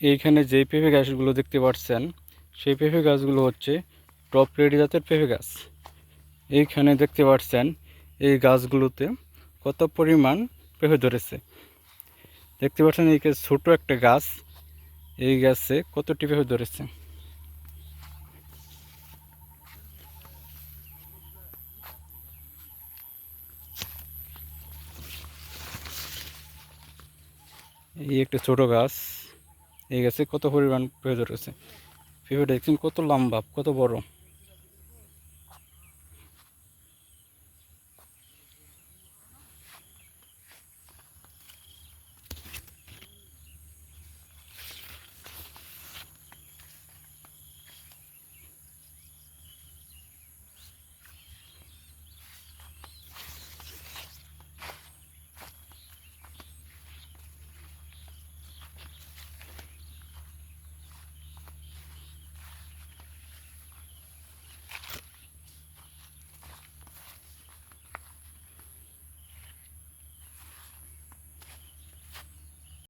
এইখানে যেই পেঁপে গাছগুলো দেখতে পাচ্ছেন, সেই পেঁপে গাছগুলো হচ্ছে টপ রেডি জাতের পেঁপে গাছ। এইখানে দেখতে পাচ্ছেন এই গাছগুলোতে কত পরিমাণ পেঁপে ধরেছে। দেখতে পাচ্ছেন এই ছোট একটা গাছ, এই গাছে কতটি পেঁপে ধরেছে। এই একটা ছোট গাছ। এই গাছে কত পরিমাণ প্রয়োজন পেঁপেটা দেখছেন কত লম্বা কত বড়?